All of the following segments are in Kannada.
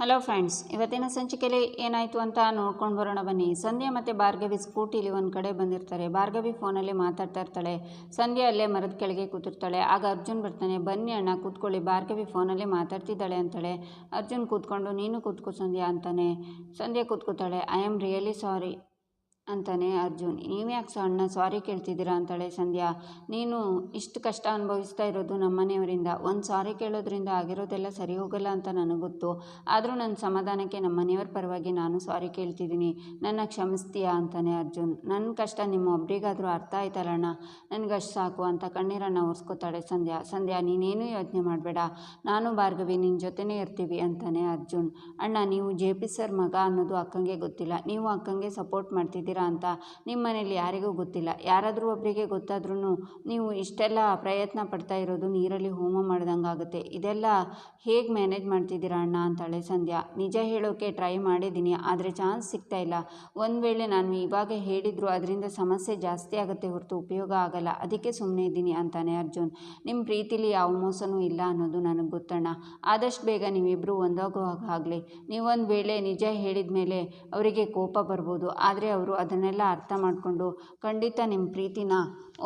ಹಲೋ ಫ್ರೆಂಡ್ಸ್ ಇವತ್ತಿನ ಸಂಚಿಕೆಯಲ್ಲಿ ಏನಾಯಿತು ಅಂತ ನೋಡ್ಕೊಂಡು ಬರೋಣ ಬನ್ನಿ. ಸಂಧ್ಯಾ ಮತ್ತು ಭಾರ್ಗವಿ ಸ್ಕೂಟಿಲಿ ಒಂದು ಕಡೆ ಬಂದಿರ್ತಾರೆ. ಭಾರ್ಗವಿ ಫೋನಲ್ಲಿ ಮಾತಾಡ್ತಾ ಇರ್ತಾಳೆ. ಸಂಧ್ಯಾ ಅಲ್ಲೇ ಮರದ ಕೆಳಗೆ ಕೂತಿರ್ತಾಳೆ. ಆಗ ಅರ್ಜುನ್ ಬರ್ತಾನೆ, ಬನ್ನಿ ಅಣ್ಣ, ಕೂತ್ಕೊಳ್ಳಿ. ಭಾರ್ಗವಿ ಫೋನಲ್ಲಿ ಮಾತಾಡ್ತಿದ್ದಾಳೆ ಅಂತಾಳೆ. ಅರ್ಜುನ್ ಕೂತ್ಕೊಂಡು, ನೀನು ಕೂತ್ಕೋ ಸಂಧ್ಯಾ ಅಂತಾನೆ. ಸಂಧ್ಯಾ ಕೂತ್ಕೋತಾಳೆ ಐ ಆಮ್ ರಿಯಲಿ ಸಾರಿ ಅಂತಾನೆ ಅರ್ಜುನ್ ನೀವ್ಯಾಕೆ ಸಣ್ಣ ಸಾರಿ ಕೇಳ್ತಿದ್ದೀರಾ? ಅಂತಾಳೆ ಸಂಧ್ಯಾ. ನೀನು ಇಷ್ಟು ಕಷ್ಟ ಅನುಭವಿಸ್ತಾ ಇರೋದು ನಮ್ಮ ಮನೆಯವರಿಂದ. ಒಂದು ಸಾರಿ ಕೇಳೋದ್ರಿಂದ ಆಗಿರೋದೆಲ್ಲ ಸರಿ ಹೋಗಲ್ಲ ಅಂತ ನನಗೆ ಗೊತ್ತು ಆದರೂ ನನ್ನ ಸಮಾಧಾನಕ್ಕೆ ನಮ್ಮ ಮನೆಯವ್ರ ಪರವಾಗಿ ನಾನು ಸಾರಿ ಕೇಳ್ತಿದ್ದೀನಿ. ನನ್ನ ಕ್ಷಮಿಸ್ತೀಯಾ? ಅಂತಾನೆ ಅರ್ಜುನ್. ನನ್ನ ಕಷ್ಟ ನಿಮ್ಮ ಒಬ್ರಿಗಾದರೂ ಅರ್ಥ ಆಯ್ತಲ್ಲಣ್ಣ ನನಗಷ್ಟು ಸಾಕು ಅಂತ ಕಣ್ಣೀರನ್ನು ಒರೆಸ್ಕೋತಾಳೆ ಸಂಧ್ಯಾ. ಸಂಧ್ಯಾ, ನೀನೇನು ಯೋಚನೆ ಮಾಡಬೇಡ. ನಾನು ಭಾರ್ಗವಿ ನಿನ್ನ ಜೊತೆನೇ ಇರ್ತೀವಿ, ಅಂತಾನೆ ಅರ್ಜುನ್. ಅಣ್ಣ, ನೀವು ಜೆ ಪಿ ಸರ್ ಮಗ ಅನ್ನೋದು ಅಕ್ಕಂಗೆ ಗೊತ್ತಿಲ್ಲ. ನೀವು ಅಕ್ಕಂಗೆ ಸಪೋರ್ಟ್ ಮಾಡ್ತಿದ್ದೀರಾ? ಅಂತ ನಿಮ್ಮ ಮನೇಲಿ ಯಾರಿಗೂ ಗೊತ್ತಿಲ್ಲ. ಯಾರಾದರೂ ಒಬ್ಬರಿಗೆ ಗೊತ್ತಾದ್ರೂ ನೀವು ಇಷ್ಟೆಲ್ಲ ಪ್ರಯತ್ನ ಪಡ್ತಾ ಇರೋದು ನೀರಲ್ಲಿ ಹೋಮ ಮಾಡ್ದಂಗೆ ಆಗುತ್ತೆ. ಇದೆಲ್ಲ ಹೇಗೆ ಮ್ಯಾನೇಜ್ ಮಾಡ್ತಿದ್ದೀರಾ ಅಣ್ಣ ಅಂತಾಳೆ ಸಂಧ್ಯಾ. ನಿಜ ಹೇಳೋಕ್ಕೆ ಟ್ರೈ ಮಾಡಿದ್ದೀನಿ, ಆದರೆ ಚಾನ್ಸ್ ಸಿಗ್ತಾ ಇಲ್ಲ. ಒಂದು ವೇಳೆ ನಾನು ಇವಾಗ ಹೇಳಿದ್ರು ಅದರಿಂದ ಸಮಸ್ಯೆ ಜಾಸ್ತಿ ಆಗುತ್ತೆ ಹೊರತು ಉಪಯೋಗ ಆಗಲ್ಲ. ಅದಕ್ಕೆ ಸುಮ್ಮನೆ ಇದ್ದೀನಿ ಅಂತಾನೆ ಅರ್ಜುನ್. ನಿಮ್ಮ ಪ್ರೀತಿಲಿ ಯಾವ ಮೋಸನೂ ಇಲ್ಲ ಅನ್ನೋದು ನನಗೆ ಗೊತ್ತಣ್ಣ. ಆದಷ್ಟು ಬೇಗ ನೀವಿಬ್ಬರು ಒಂದಾಗುವಾಗ ಆಗಲಿ ನೀವೊಂದು ವೇಳೆ ನಿಜ ಹೇಳಿದ ಮೇಲೆ ಅವರಿಗೆ ಕೋಪ ಬರ್ಬೋದು. ಆದರೆ ಅವರು ಅದನ್ನೆಲ್ಲ ಅರ್ಥ ಮಾಡಿಕೊಂಡು ಖಂಡಿತ ನಿಮ್ಮ ಪ್ರೀತಿನ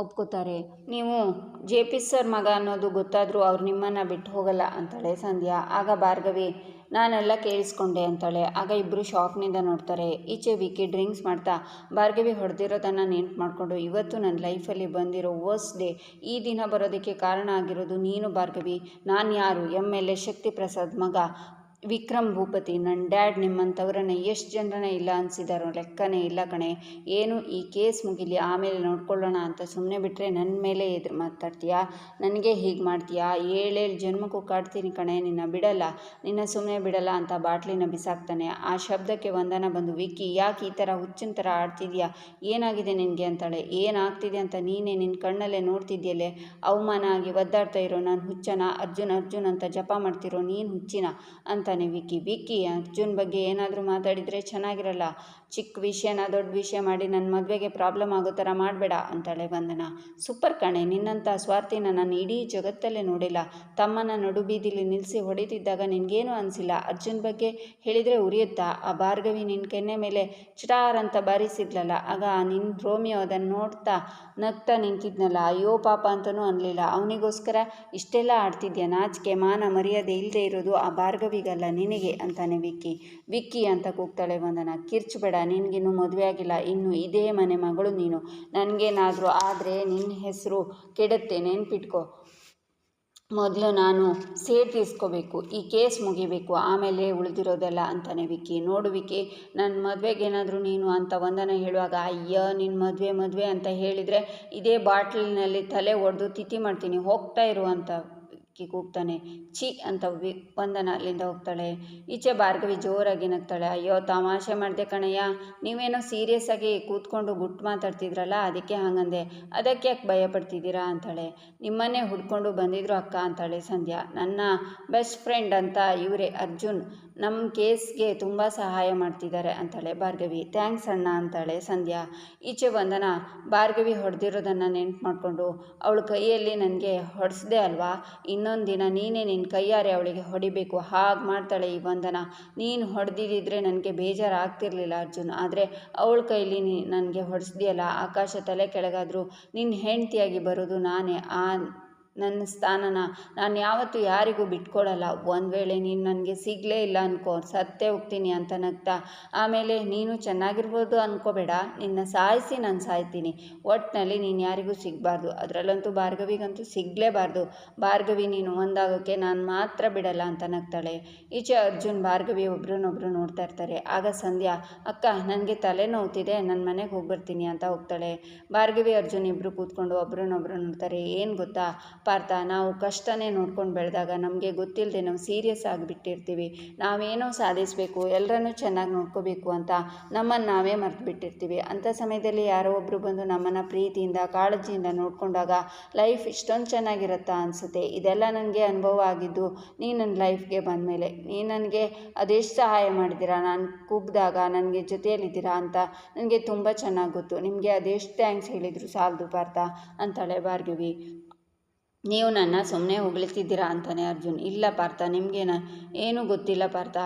ಒಪ್ಕೋತಾರೆ. ನೀವು ಜೆ ಪಿ ಸರ್ ಮಗ ಅನ್ನೋದು ಗೊತ್ತಾದರೂ ಅವ್ರು ನಿಮ್ಮನ್ನು ಬಿಟ್ಟು ಹೋಗಲ್ಲ ಅಂತಾಳೆ ಸಂಧ್ಯಾ. ಆಗ ಭಾರ್ಗವಿ, ನಾನೆಲ್ಲ ಕೇಳಿಸ್ಕೊಂಡೆ ಅಂತಾಳೆ. ಆಗ ಇಬ್ಬರು ಶಾಕ್ನಿಂದ ನೋಡ್ತಾರೆ. ಈಚೆ ವಿಕಿ ಡ್ರಿಂಕ್ಸ್ ಮಾಡ್ತಾ, ಭಾರ್ಗವಿ ಹೊಡೆದಿರೋದನ್ನು ನೆನ್ಪು ಮಾಡಿಕೊಂಡು, ಇವತ್ತು ನನ್ನ ಲೈಫಲ್ಲಿ ಬಂದಿರೋ ವರ್ಸ್ಟ್ ಡೇ ಈ ದಿನ ಬರೋದಕ್ಕೆ ಕಾರಣ ಆಗಿರೋದು ನೀನು ಭಾರ್ಗವಿ. ನಾನು ಯಾರು? M L A Shakti Prasad ಮಗ. ವಿಕ್ರಮ್ ಭೂಪತಿ ನನ್ನ ಡ್ಯಾಡ್ ನಿಮ್ಮಂಥವ್ರನ್ನ ಎಷ್ಟು ಜನರನ್ನ ಇಲ್ಲ ಅನಿಸಿದಾರೋ ಲೆಕ್ಕನೇ ಇಲ್ಲ ಕಣೆ. ಏನು ಈ ಕೇಸ್ ಮುಗಿಲಿ, ಆಮೇಲೆ ನೋಡ್ಕೊಳ್ಳೋಣ ಅಂತ ಸುಮ್ಮನೆ ಬಿಟ್ಟರೆ ನನ್ನ ಮೇಲೆ ಎದುರು ಮಾತಾಡ್ತೀಯಾ? ನನಗೆ ಹೀಗೆ ಮಾಡ್ತೀಯಾ? ಏಳೇಳು ಜನ್ಮಕ್ಕೂ ಕಾಡ್ತೀನಿ ಕಣೆ, ನಿನ್ನ ಬಿಡಲ್ಲ. ನಿನ್ನ ಸುಮ್ಮನೆ ಬಿಡಲ್ಲ ಅಂತ ಬಾಟ್ಲಿನ ಬಿಸಾಕ್ತಾನೆ. ಆ ಶಬ್ದಕ್ಕೆ ವಂದನ ಬಂದು, ವಿಕ್ಕಿ, ಯಾಕೆ ಈ ಥರ ಹುಚ್ಚಿನ ಥರ ಆಡ್ತಿದ್ಯಾ? ಏನಾಗಿದೆ ನಿನಗೆ? ಅಂತಾಳೆ. ಏನಾಗ್ತಿದೆ ಅಂತ ನೀನೇ ನಿನ್ನ ಕಣ್ಣಲ್ಲೇ ನೋಡ್ತಿದ್ಯಲ್ಲೇ? ಅವಮಾನ ಆಗಿ ಒದ್ದಾಡ್ತಾ ಇರೋ ನಾನು ಹುಚ್ಚನ? ಅರ್ಜುನ್ ಅರ್ಜುನ್ ಅಂತ ಜಪ ಮಾಡ್ತಿರೋ ನೀನು ಹುಚ್ಚಿನ? ಅಂತಾನೆ ವಿಕ್ಕಿ ವಿಕ್ಕಿ ಅರ್ಜುನ್ ಬಗ್ಗೆ ಏನಾದರೂ ಮಾತಾಡಿದರೆ ಚೆನ್ನಾಗಿರಲ್ಲ. ಚಿಕ್ಕ ವಿಷಯನ ದೊಡ್ಡ ವಿಷಯ ಮಾಡಿ ನನ್ನ ಮದುವೆಗೆ ಪ್ರಾಬ್ಲಮ್ ಆಗೋ ಥರ ಮಾಡಬೇಡ, ಅಂತಾಳೆ ಬಂದನ ಸೂಪರ್ ಕಣೆ ನಿನ್ನಂಥ ಸ್ವಾರ್ಥಿನ ನಾನು ಇಡೀ ಜಗತ್ತಲ್ಲೇ ನೋಡಿಲ್ಲ. ತಮ್ಮನ ನಡು ಬೀದಿಲಿ ನಿಲ್ಲಿಸಿ ಹೊಡೆದಿದ್ದಾಗ ನಿನಗೇನು ಅನಿಸಿಲ್ಲ? ಅರ್ಜುನ್ ಬಗ್ಗೆ ಹೇಳಿದರೆ ಉರಿಯುತ್ತಾ? ಆ ಭಾರ್ಗವಿ ನಿನ್ನ ಕೆನ್ನೆ ಮೇಲೆ ಚಿಟಾರ್ ಅಂತ ಬಾರಿಸಿದ್ಲಲ್ಲ, ಆಗ ನಿನ್ನ ರೋಮಿಯೋ ಅದನ್ನು ನೋಡ್ತಾ ನಗ್ತಾ ನಿಂತಿದ್ನಲ್ಲ. ಅಯ್ಯೋ ಪಾಪ ಅಂತಲೂ ಅನ್ನಲಿಲ್ಲ ಅವನಿಗೋಸ್ಕರ ಇಷ್ಟೆಲ್ಲ ಆಡ್ತಿದ್ಯಾ? ನಾಚಿಕೆ, ಮಾನ, ಮರ್ಯಾದೆ ಇಲ್ಲದೆ ಇರೋದು ಆ ಭಾರ್ಗವಿಗಲ್ಲ. ನಿನಗೆ ಅಂತಾನೆ ವಿಕ್ಕಿ. ವಿಕ್ಕಿ ಅಂತ ಕೂಗ್ತಾಳೆ ವಂದನ. ಕಿರ್ಚಬೇಡ ನಿನಗಿನ್ನೂ ಮದುವೆ ಆಗಿಲ್ಲ, ಇನ್ನು ಇದೇ ಮನೆ ಮಗಳು ನೀನು. ನನಗೇನಾದರೂ ಆದರೆ ನಿನ್ನ ಹೆಸರು ಕೆಡುತ್ತೆ, ನೆನ್ಪಿಟ್ಕೋ. ಮೊದಲು ನಾನು ಸೇಡ್ ತೀರ್ಸ್ಕೋಬೇಕು, ಈ ಕೇಸ್ ಮುಗಿಬೇಕು, ಆಮೇಲೆ ಉಳಿದಿರೋದೆಲ್ಲ ಅಂತಾನೆ ವಿಕ್ಕಿ. ನೋಡು ವಿಕ್ಕಿ ನನ್ನ ಮದುವೆಗೆ ಏನಾದರೂ ನೀನು ಅಂತ ಒಂದನ ಹೇಳುವಾಗ, ಅಯ್ಯ ನಿನ್ನ ಮದುವೆ ಮದುವೆ ಅಂತ ಹೇಳಿದರೆ ಇದೇ ಬಾಟ್ಲಿನಲ್ಲಿ ತಲೆ ಒಡೆದು ತಿಥಿ ಮಾಡ್ತೀನಿ, ಹೋಗ್ತಾ ಇರು ವಿಕ್ಕಿ ಕೂಗ್ತಾನೆ ಛಿ ಅಂತ ವಿ, ವಂದನ ಅಲ್ಲಿಂದ ಹೋಗ್ತಾಳೆ. ಈಚೆ ಭಾರ್ಗವಿ ಜೋರಾಗಿ ನಗ್ತಾಳೆ. ಅಯ್ಯೋ, ತಮಾಷೆ ಮಾಡಿದೆ ಕಣಯ್ಯ. ನೀವೇನೋ ಸೀರಿಯಸ್ ಆಗಿ ಕೂತ್ಕೊಂಡು ಗುಟ್ಟು ಮಾತಾಡ್ತಿದ್ರಲ್ಲ, ಅದಕ್ಕೆ ಹಾಗಂದೆ. ಅದಕ್ಕೆ ಯಾಕೆ ಭಯ ಪಡ್ತಿದ್ದೀರಾ ಅಂತಾಳೆ. ನಿಮ್ಮನ್ನೇ ಹುಡ್ಕೊಂಡು ಬಂದಿದ್ರು ಅಕ್ಕ ಅಂತಾಳೆ ಸಂಧ್ಯಾ. ನನ್ನ ಬೆಸ್ಟ್ ಫ್ರೆಂಡ್ ಅಂತ ಇವರೇ ಅರ್ಜುನ್. ನಮ್ಮ ಕೇಸ್ಗೆ ತುಂಬ ಸಹಾಯ ಮಾಡ್ತಿದ್ದಾರೆ ಅಂತಾಳೆ ಭಾರ್ಗವಿ. ಥ್ಯಾಂಕ್ಸ್ ಅಣ್ಣ ಅಂತಾಳೆ ಸಂಧ್ಯಾ. ಈಚೆ ಬಂದನ, ಭಾರ್ಗವಿ ಹೊಡೆದಿರೋದನ್ನು ನೆನ್ಪು ಮಾಡಿಕೊಂಡು, ಅವಳ ಕೈಯಲ್ಲಿ ನನಗೆ ಹೊಡೆಸ್ದೆ ಅಲ್ವಾ? ಇನ್ನೊಂದು ದಿನ ನೀನೇ ನಿನ್ನ ಕೈಯಾರೆ ಅವಳಿಗೆ ಹೊಡಿಬೇಕು, ಹಾಗೆ ಮಾಡ್ತಾಳೆ ಈ ಬಂಧನ ನೀನು ಹೊಡೆದಿದ್ದಿದ್ರೆ ನನಗೆ ಬೇಜಾರು ಆಗ್ತಿರ್ಲಿಲ್ಲ ಅರ್ಜುನ್, ಆದರೆ ಅವಳ ಕೈಲಿ ನನಗೆ ಹೊಡೆಸ್ದಿಯಲ್ಲ, ಆಕಾಶ ತಲೆ ಕೆಳಗಾದರೂ ನಿನ್ನ ಹೆಂಡತಿಯಾಗಿ ಬರೋದು ನಾನೇ, ಆ ನನ್ನ ಸ್ಥಾನನ ನಾನು ಯಾವತ್ತೂ ಯಾರಿಗೂ ಬಿಟ್ಕೊಡಲ್ಲ. ಒಂದು ವೇಳೆ ನೀನು ನನಗೆ ಸಿಗಲೇ ಇಲ್ಲ ಅನ್ಕೋ, ಸತ್ತೇ ಹೋಗ್ತೀನಿ ಅಂತ ನಗ್ತಾ. ಆಮೇಲೆ ನೀನು ಚೆನ್ನಾಗಿರ್ಬೋದು ಅನ್ಕೋಬೇಡ, ನಿನ್ನ ಸಾಯಿಸಿ ನಾನು ಸಾಯ್ತೀನಿ. ಒಟ್ಟಿನಲ್ಲಿ ನೀನು ಯಾರಿಗೂ ಸಿಗಬಾರ್ದು. ಅದರಲ್ಲಂತೂ ಭಾರ್ಗವಿಗಂತೂ ಸಿಗಲೇಬಾರ್ದು. ಭಾರ್ಗವಿ, ನೀನು ಒಂದಾಗೋಕ್ಕೆ ನಾನು ಮಾತ್ರ ಬಿಡಲ್ಲ ಅಂತ ನಗ್ತಾಳೆ. ಈಚೆ ಅರ್ಜುನ್, ಭಾರ್ಗವಿ ಒಬ್ರನ್ನೊಬ್ರು ನೋಡ್ತಾ ಇರ್ತಾರೆ. ಆಗ ಸಂಧ್ಯಾ, ಅಕ್ಕ, ನನಗೆ ತಲೆ ನೋವುತ್ತಿದೆ ನನ್ನ ಮನೆಗೆ ಹೋಗ್ಬರ್ತೀನಿ ಅಂತ ಹೋಗ್ತಾಳೆ. ಭಾರ್ಗವಿ, ಅರ್ಜುನ್ ಇಬ್ಬರು ಕೂತ್ಕೊಂಡು ಒಬ್ರನ್ನೊಬ್ರು ನೋಡ್ತಾರೆ. ಏನು ಗೊತ್ತಾ? ಪಾರ್ಥ ನಾವು ಕಷ್ಟನೇ ನೋಡ್ಕೊಂಡು ಬೆಳೆದಾಗ ನಮಗೆ ಗೊತ್ತಿಲ್ಲದೆ ನಾವು ಸೀರಿಯಸ್ ಆಗಿಬಿಟ್ಟಿರ್ತೀವಿ ನಾವೇನೋ ಸಾಧಿಸಬೇಕು ಎಲ್ಲರನ್ನೂ ಚೆನ್ನಾಗಿ ನೋಡ್ಕೋಬೇಕು ಅಂತ ನಮ್ಮನ್ನು ನಾವೇ ಮರೆತು ಬಿಟ್ಟಿರ್ತೀವಿ. ಅಂಥ ಸಮಯದಲ್ಲಿ ಯಾರೋ ಒಬ್ಬರು ಬಂದು ನಮ್ಮನ್ನು ಪ್ರೀತಿಯಿಂದ, ಕಾಳಜಿಯಿಂದ ನೋಡಿಕೊಂಡಾಗ ಲೈಫ್ ಇಷ್ಟೊಂದು ಚೆನ್ನಾಗಿರುತ್ತಾ ಅನಿಸುತ್ತೆ. ಇದೆಲ್ಲ ನನಗೆ ಅನುಭವ ಆಗಿದ್ದು ನೀ ನನ್ನ ಲೈಫ್ಗೆ ಬಂದಮೇಲೆ. ನೀ ನನಗೆ ಅದೆಷ್ಟು ಸಹಾಯ ಮಾಡಿದ್ದೀರಾ? ನಾನು ಕುಗ್ದಾಗ ನನಗೆ ಜೊತೆಯಲ್ಲಿದ್ದೀರಾ ಅಂತ ನನಗೆ ತುಂಬ ಚೆನ್ನಾಗಿ ಗೊತ್ತು. ನಿಮಗೆ ಅದೆಷ್ಟು ಥ್ಯಾಂಕ್ಸ್ ಹೇಳಿದರು ಸಾಲದು ಪಾರ್ಥ? ಅಂತಾಳೆ ಭಾರ್ಗವಿ. ನೀವು ನನ್ನ ಸುಮ್ಮನೆ ಹೊಗಳ್ತಿದ್ದೀರಾ ಅಂತಾನೆ ಅರ್ಜುನ್. ಇಲ್ಲ ಪಾರ್ಥ ನಿಮಗೇನ ಏನೂ ಗೊತ್ತಿಲ್ಲ ಪಾರ್ಥ.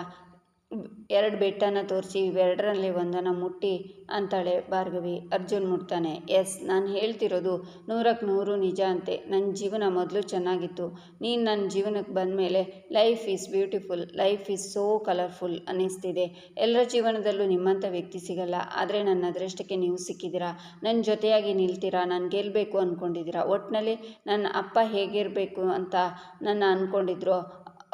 ಎರಡು ಬೆಟ್ಟನ ತೋರಿಸಿ, ಇವೆರಡರಲ್ಲಿ ಒಂದನ್ನು ಮುಟ್ಟಿ ಅಂತಾಳೆ ಭಾರ್ಗವಿ. ಅರ್ಜುನ್ ಮುಟ್ತಾನೆ. ಎಸ್, ನಾನು ಹೇಳ್ತಿರೋದು ನೂರಕ್ಕೆ ನೂರು ನಿಜ ಅಂತೆ. ನನ್ನ ಜೀವನ ಮೊದಲು ಚೆನ್ನಾಗಿತ್ತು. ನೀನು ನನ್ನ ಜೀವನಕ್ಕೆ ಬಂದ ಮೇಲೆ life is beautiful life is so colourful ಅನ್ನಿಸ್ತಿದೆ. ಎಲ್ಲರ ಜೀವನದಲ್ಲೂ ನಿಮ್ಮಂಥ ವ್ಯಕ್ತಿ ಸಿಗಲ್ಲ. ಆದರೆ ನನ್ನ ಅದೃಷ್ಟಕ್ಕೆ ನೀವು ಸಿಕ್ಕಿದ್ದೀರಾ? ನನ್ನ ಜೊತೆಯಾಗಿ ನಿಲ್ತೀರಾ? ನಾನು ಗೆಲ್ಲಬೇಕು ಅಂದ್ಕೊಂಡಿದ್ದೀರಾ ಒಟ್ಟಿನಲ್ಲಿ ನನ್ನ ಅಪ್ಪ ಹೇಗಿರಬೇಕು ಅಂತ ನನ್ನ ಅಂದ್ಕೊಂಡಿದ್ರು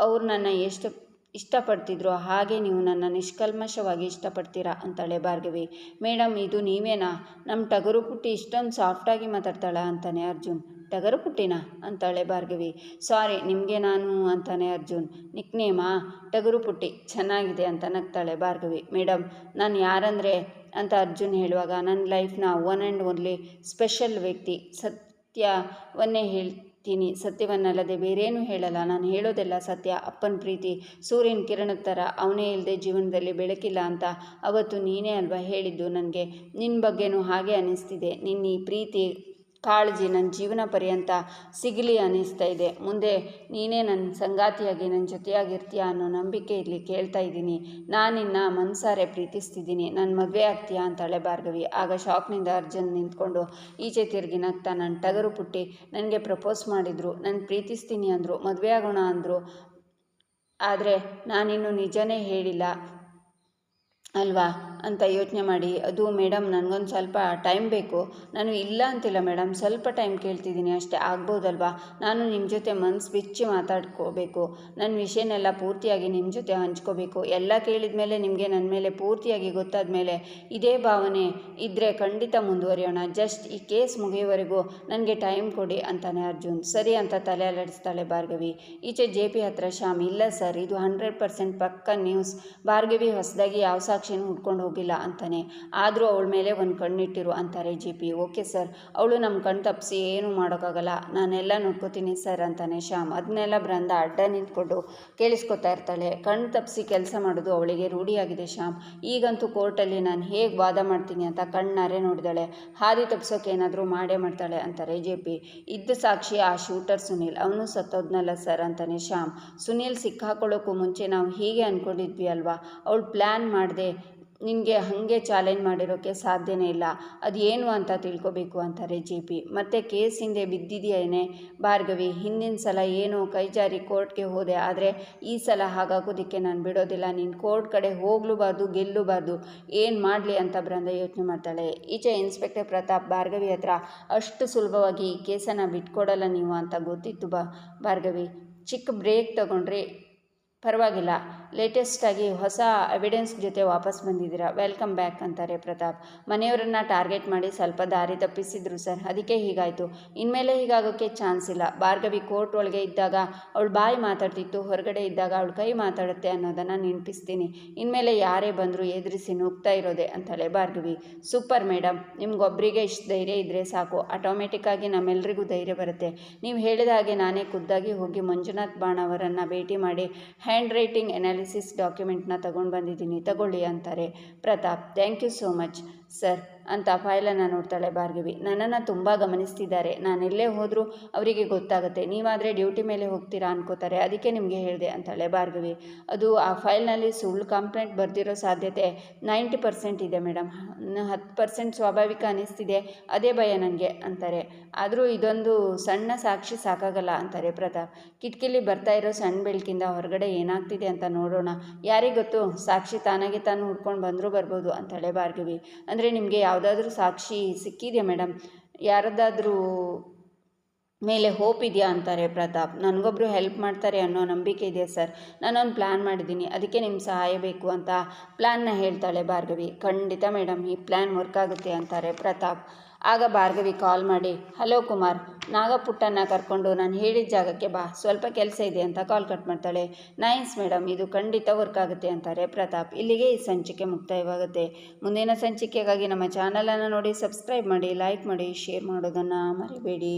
ಅವ್ರು ನನ್ನ ಎಷ್ಟು ಇಷ್ಟಪಡ್ತಿದ್ರು. ಹಾಗೆ ನೀವು ನನ್ನ ನಿಷ್ಕಲ್ಮಶವಾಗಿ ಇಷ್ಟಪಡ್ತೀರಾ? ಅಂತಾಳೆ ಭಾರ್ಗವಿ. ಮೇಡಮ್ ಇದು ನೀವೇನಾ? ನಮ್ಮ ಟಗರು ಪುಟ್ಟಿ ಇಷ್ಟೊಂದು ಸಾಫ್ಟಾಗಿ ಮಾತಾಡ್ತಾಳ ಅಂತಾನೆ ಅರ್ಜುನ್. ಟಗರು ಪುಟ್ಟಿನಾ? ಅಂತಾಳೆ ಭಾರ್ಗವಿ. ಸಾರಿ ನಿಮಗೆ ನಾನು ಅಂತಾನೆ ಅರ್ಜುನ್. ನಿಕ್ನೇಮಾ? ಟಗರು ಪುಟ್ಟಿ, ಚೆನ್ನಾಗಿದೆ ಅಂತ ನಗ್ತಾಳೆ ಭಾರ್ಗವಿ. ಮೇಡಮ್ ನಾನು ಯಾರಂದರೆ ಅಂತ ಅರ್ಜುನ್ ಹೇಳುವಾಗ ನನ್ನ ಲೈಫ್ನ ಒನ್ ಆ್ಯಂಡ್ ಓನ್ಲಿ ಸ್ಪೆಷಲ್ ವ್ಯಕ್ತಿ ಸತ್ಯವನ್ನೇ ಹೇಳ್ತೀನಿ ಸತ್ಯವನ್ನಲ್ಲದೆ ಬೇರೇನು ಹೇಳಲ್ಲ. ನಾನು ಹೇಳೋದೆಲ್ಲ ಸತ್ಯ. ಅಪ್ಪನ ಪ್ರೀತಿ. ಸೂರ್ಯನ ಕಿರಣದ ಥರ ಅವನೇ ಇಲ್ಲದೆ ಜೀವನದಲ್ಲಿ ಬೆಳಕಿಲ್ಲ ಅಂತ ಅವತ್ತು ನೀನೇ ಅಲ್ವಾ ಹೇಳಿದ್ದು ನನಗೆ? ನಿನ್ನ ಬಗ್ಗೆನೂ ಹಾಗೆ ಅನ್ನಿಸ್ತಿದೆ ನಿನ್ನ ಈ ಪ್ರೀತಿ ಕಾಳಜಿ ನನ್ನ ಜೀವನ ಪರ್ಯಂತ ಸಿಗಲಿ ಅನ್ನಿಸ್ತಾ ಇದೆ. ಮುಂದೆ ನೀನೇ ನನ್ನ ಸಂಗಾತಿಯಾಗಿ, ನನ್ನ ಜೊತೆಯಾಗಿರ್ತೀಯ ಅನ್ನೋ ನಂಬಿಕೆ ಇಲ್ಲಿ ಕೇಳ್ತಾ ಇದ್ದೀನಿ. ನಾನಿನ್ನ ಮನ್ಸಾರೆ ಪ್ರೀತಿಸ್ತಿದ್ದೀನಿ. ನನ್ನ ಮದುವೆ ಆಗ್ತೀಯಾ ಅಂತಾಳೆ ಭಾರ್ಗವಿ. ಆಗ ಶಾಕ್ನಿಂದ ಅರ್ಜುನ್ ನಿಂತ್ಕೊಂಡು ಈಚೆ ತಿರುಗಿ ನಗ್ತಾ ನನ್ನ ಟಗರು ಪುಟ್ಟಿ ನನಗೆ ಪ್ರಪೋಸ್ ಮಾಡಿದರು. ನಾನು ಪ್ರೀತಿಸ್ತೀನಿ ಅಂದರು, ಮದುವೆ ಆಗೋಣ ಅಂದರು. ಆದರೆ ನಾನಿನ್ನು ನಿಜನೇ ಹೇಳಿಲ್ಲ. ಅಲ್ವಾ? ಅಂತ ಯೋಚನೆ ಮಾಡಿ, ಅದು ಮೇಡಮ್ ನನಗೊಂದು ಸ್ವಲ್ಪ ಟೈಮ್ ಬೇಕು. ನಾನು ಇಲ್ಲ ಅಂತಿಲ್ಲ ಮೇಡಮ್, ಸ್ವಲ್ಪ ಟೈಮ್ ಕೇಳ್ತಿದ್ದೀನಿ, ಅಷ್ಟೇ ಆಗ್ಬೋದಲ್ವಾ? ನಾನು ನಿಮ್ಮ ಜೊತೆ ಮನ್ಸು ಬಿಚ್ಚಿ ಮಾತಾಡ್ಕೋಬೇಕು. ನನ್ನ ವಿಷಯನೆಲ್ಲ ಪೂರ್ತಿಯಾಗಿ ನಿಮ್ಮ ಜೊತೆ ಹಂಚ್ಕೋಬೇಕು. ಎಲ್ಲ ಕೇಳಿದ ಮೇಲೆ ನಿಮಗೆ ನನ್ನ ಮೇಲೆ ಪೂರ್ತಿಯಾಗಿ ಗೊತ್ತಾದ ಮೇಲೆ ಇದೇ ಭಾವನೆ ಇದ್ದರೆ ಖಂಡಿತ ಮುಂದುವರಿಯೋಣ. ಜಸ್ಟ್ ಈ ಕೇಸ್ ಮುಗಿಯುವವರೆಗೂ ನನಗೆ ಟೈಮ್ ಕೊಡಿ ಅಂತಾನೆ ಅರ್ಜುನ್. ಸರಿ ಅಂತ ತಲೆ ಅಲ್ಲಾಡಿಸ್ತಾಳೆ ಭಾರ್ಗವಿ. ಈಚೆ ಜೆ ಪಿ ಹತ್ರ ಶ್ಯಾಮ್, ಇಲ್ಲ ಸರ್, ಇದು ಹಂಡ್ರೆಡ್ ಪರ್ಸೆಂಟ್ ಪಕ್ಕ ನ್ಯೂಸ್. ಭಾರ್ಗವಿ ಹೊಸದಾಗಿ ಯಾವ ಸಾಕ್ಷಿನೂ ಹುಡ್ಕೊಂಡು ಹೋಗಿಲ್ಲ ಅಂತಾನೆ. ಆದರೂ ಅವಳ ಮೇಲೆ ಒಂದು ಕಣ್ಣಿಟ್ಟಿರು ಅಂತಾರೆ ಜಿ ಪಿ. ಓಕೆ ಸರ್, ಅವಳು ನಮ್ಮ ಕಣ್ಣು ತಪ್ಪಿಸಿ ಏನೂ ಮಾಡೋಕ್ಕಾಗಲ್ಲ. ನಾನೆಲ್ಲ ನೋಡ್ಕೋತೀನಿ ಸರ್, ಅಂತಾನೆ ಶ್ಯಾಮ್. ಅದನ್ನೆಲ್ಲ ಬ್ರಂದ ಅಡ್ಡ ನಿಂತ್ಕೊಂಡು ಕೇಳಿಸ್ಕೊತಾ ಇರ್ತಾಳೆ. ಕಣ್ಣು ತಪ್ಪಿಸಿ ಕೆಲಸ ಮಾಡೋದು ಅವಳಿಗೆ ರೂಢಿಯಾಗಿದೆ ಶ್ಯಾಮ್. ಈಗಂತೂ ಕೋರ್ಟಲ್ಲಿ ನಾನು ಹೇಗೆ ವಾದ ಮಾಡ್ತೀನಿ ಅಂತ ಕಣ್ಣಾರೆ ನೋಡಿದಾಳೆ. ಹಾದಿ ತಪ್ಪಿಸೋಕೆ ಏನಾದರೂ ಮಾಡೇ ಮಾಡ್ತಾಳೆ, ಅಂತಾರೆ ಜೆ ಪಿ. ಇದ್ದ ಸಾಕ್ಷಿ ಆ ಶೂಟರ್ ಸುನೀಲ್. ಅವನು ಸತ್ತೋದ್ನಲ್ಲ ಸರ್, ಅಂತಾನೆ ಶ್ಯಾಮ್. ಸುನೀಲ್ ಸಿಕ್ಕಾಕೊಳ್ಳೋಕ್ಕೂ ಮುಂಚೆ ನಾವು ಹೀಗೆ ಅಂದ್ಕೊಂಡಿದ್ವಿ ಅಲ್ವಾ? ಅವಳು ಪ್ಲ್ಯಾನ್ ಮಾಡಿದೆ ನಿನಗೆ ಹಾಗೆ ಚಾಲೆಂಜ್ ಮಾಡಿರೋಕ್ಕೆ ಸಾಧ್ಯನೇ ಇಲ್ಲ. ಅದು ಏನು ಅಂತ ತಿಳ್ಕೊಬೇಕು ಅಂತಾರೆ ಜಿ ಪಿ ಮತ್ತು ಕೇಸ್ ಹಿಂದೆ ಬಿದ್ದಿದೆಯೇನೆ ಭಾರ್ಗವಿ, ಹಿಂದಿನ ಸಲ ಏನು ಕೈಜಾರಿ ಕೋರ್ಟ್ಗೆ ಹೋದೆ, ಆದರೆ ಈ ಸಲ ಹಾಗಾಗೋದಕ್ಕೆ ನಾನು ಬಿಡೋದಿಲ್ಲ. ನೀನು ಕೋರ್ಟ್ ಕಡೆ ಹೋಗಲೂಬಾರ್ದು ಗೆಲ್ಲೂಬಾರ್ದು ಏನು ಮಾಡಲಿ ಅಂತ ಬ್ರಂದ ಯೋಚನೆ ಮಾಡ್ತಾಳೆ. ಈಚೆ ಇನ್ಸ್ಪೆಕ್ಟರ್ ಪ್ರತಾಪ್ ಭಾರ್ಗವಿ ಹತ್ರ, ಅಷ್ಟು ಸುಲಭವಾಗಿ ಈ ಕೇಸನ್ನು ಬಿಟ್ಕೊಡಲ್ಲ ನೀವು ಅಂತ ಗೊತ್ತಿತ್ತು ಬಾ ಭಾರ್ಗವಿ. ಚಿಕ್ಕ ಬ್ರೇಕ್ ತಗೊಂಡ್ರೆ ಪರವಾಗಿಲ್ಲ. ಲೇಟೆಸ್ಟಾಗಿ ಹೊಸ ಎವಿಡೆನ್ಸ್ ಜೊತೆ ವಾಪಸ್ ಬಂದಿದ್ದೀರಾ? ವೆಲ್ಕಮ್ ಬ್ಯಾಕ್ ಅಂತಾರೆ ಪ್ರತಾಪ್. ಮನೆಯವರನ್ನು ಟಾರ್ಗೆಟ್ ಮಾಡಿ ಸ್ವಲ್ಪ ದಾರಿ ತಪ್ಪಿಸಿದ್ರು ಸರ್. ಅದಕ್ಕೆ ಹೀಗಾಯಿತು. ಇನ್ಮೇಲೆ ಹೀಗಾಗೋಕ್ಕೆ ಚಾನ್ಸ್ ಇಲ್ಲ. ಭಾರ್ಗವಿ ಕೋರ್ಟ್ ಒಳಗೆ ಇದ್ದಾಗ ಅವಳು ಬಾಯಿ ಮಾತಾಡ್ತಿತ್ತು, ಹೊರಗಡೆ ಇದ್ದಾಗ ಅವಳು ಕೈ ಮಾತಾಡುತ್ತೆ ಅನ್ನೋದನ್ನು ನೆನಪಿಸ್ತೀನಿ. ಇನ್ಮೇಲೆ ಯಾರೇ ಬಂದರೂ ಎದುರಿಸಿ ನುಗ್ತಾ ಇರೋದೆ ಅಂತಾಳೆ ಭಾರ್ಗವಿ. ಸೂಪರ್ ಮೇಡಮ್ ನಿಮ್ಗೊಬ್ಬರಿಗೆ ಇಷ್ಟು ಧೈರ್ಯ ಇದ್ದರೆ ಸಾಕು. ಆಟೋಮೆಟಿಕ್ಕಾಗಿ ನಮ್ಮೆಲ್ಲರಿಗೂ ಧೈರ್ಯ ಬರುತ್ತೆ. ನೀವು ಹೇಳಿದ ಹಾಗೆ ನಾನೇ ಖುದ್ದಾಗಿ ಹೋಗಿ ಮಂಜುನಾಥ್ ಬಾಣ್ ಅವರನ್ನು ಭೇಟಿ ಮಾಡಿ ಹ್ಯಾಂಡ್ ರೈಟಿಂಗ್ ಎನಾಲಿಸಿಸ್ ಡಾಕ್ಯುಮೆಂಟ್ನ ತಗೊಂಡು ಬಂದಿದ್ದೀನಿ. ತಗೊಳ್ಳಿ ಅಂತಾರೆ. Pratap thank you so much sir, ಅಂತ ಫೈಲನ್ನು ನೋಡ್ತಾಳೆ ಭಾರ್ಗವಿ. ನನ್ನನ್ನು ತುಂಬ ಗಮನಿಸ್ತಿದ್ದಾರೆ. ನಾನೆಲ್ಲೇ ಹೋದರೂ ಅವರಿಗೆ ಗೊತ್ತಾಗುತ್ತೆ. ನೀವಾದರೆ ಡ್ಯೂಟಿ ಮೇಲೆ ಹೋಗ್ತೀರಾ ಅನ್ಕೋತಾರೆ. ಅದಕ್ಕೆ ನಿಮಗೆ ಹೇಳಿದೆ, ಅಂತಾಳೆ ಭಾರ್ಗವಿ. ಅದು ಆ ಫೈಲ್ನಲ್ಲಿ ಸುಳ್ಳು ಕಂಪ್ಲೇಂಟ್ ಬರೆದಿರೋ ಸಾಧ್ಯತೆ ನೈಂಟಿ ಪರ್ಸೆಂಟ್ ಇದೆ ಮೇಡಮ್ ಹತ್ತು ಪರ್ಸೆಂಟ್ ಸ್ವಾಭಾವಿಕ ಅನ್ನಿಸ್ತಿದೆ ಅದೇ ಭಯ ನನಗೆ ಅಂತಾರೆ. ಆದರೂ ಇದೊಂದು ಸಣ್ಣ ಸಾಕ್ಷಿ ಸಾಕಾಗಲ್ಲ, ಅಂತಾರೆ ಪ್ರತಾಪ್. ಕಿಟಕಿಲಿ ಬರ್ತಾ ಇರೋ ಸಣ್ಣ ಬೆಳಕಿಂದ ಹೊರಗಡೆ ಏನಾಗ್ತಿದೆ ಅಂತ ನೋಡೋಣ. ಯಾರಿಗೆ ಗೊತ್ತು? ಸಾಕ್ಷಿ ತಾನಾಗೆ ತಾನು ಹುಡ್ಕೊಂಡು ಬಂದರೂ ಬರ್ಬೋದು, ಅಂತಾಳೆ ಭಾರ್ಗವಿ. ಅಂದರೆ ನಿಮಗೆ ಯಾವುದಾದ್ರೂ ಸಾಕ್ಷಿ ಸಿಕ್ಕಿದೆಯಾ ಮೇಡಮ್? ಯಾರದ್ದಾದ್ರೂ ಮೇಲೆ ಹೋಪ್ ಇದೆಯಾ ಅಂತಾರೆ ಪ್ರತಾಪ್. ನನಗೊಬ್ಬರು ಹೆಲ್ಪ್ ಮಾಡ್ತಾರೆ ಅನ್ನೋ ನಂಬಿಕೆ ಇದೆ ಸರ್ ನಾನೊಂದು ಪ್ಲ್ಯಾನ್ ಮಾಡಿದ್ದೀನಿ. ಅದಕ್ಕೆ ನಿಮ್ಮ ಸಹಾಯ ಬೇಕು ಅಂತ ಪ್ಲ್ಯಾನ್ನ ಹೇಳ್ತಾಳೆ ಭಾರ್ಗವಿ. ಖಂಡಿತ ಮೇಡಮ್ ಈ ಪ್ಲ್ಯಾನ್ ವರ್ಕ್ ಆಗುತ್ತೆ ಅಂತಾರೆ ಪ್ರತಾಪ್. ಆಗ ಭಾರ್ಗವಿ ಕಾಲ್ ಮಾಡಿ ಹಲೋ ಕುಮಾರ್, ನಾಗಪುಟ್ಟನ್ನ ಕರ್ಕೊಂಡು ನಾನು ಹೇಳಿದ ಜಾಗಕ್ಕೆ ಬಾ. ಸ್ವಲ್ಪ ಕೆಲಸ ಇದೆ ಅಂತ ಕಾಲ್ ಕಟ್ ಮಾಡ್ತಾಳೆ. ನೈನ್ಸ್ ಮೇಡಮ್ ಇದು ಖಂಡಿತ ವರ್ಕ್ ಆಗುತ್ತೆ ಅಂತಾರೆ ಪ್ರತಾಪ್. ಇಲ್ಲಿಗೆ ಈ ಸಂಚಿಕೆ ಮುಕ್ತಾಯವಾಗುತ್ತೆ. ಮುಂದಿನ ಸಂಚಿಕೆಗಾಗಿ ನಮ್ಮ ಚಾನಲನ್ನು ನೋಡಿ ಸಬ್ಸ್ಕ್ರೈಬ್ ಮಾಡಿ ಲೈಕ್ ಮಾಡಿ ಶೇರ್ ಮಾಡೋದನ್ನು ಮರಿಬೇಡಿ.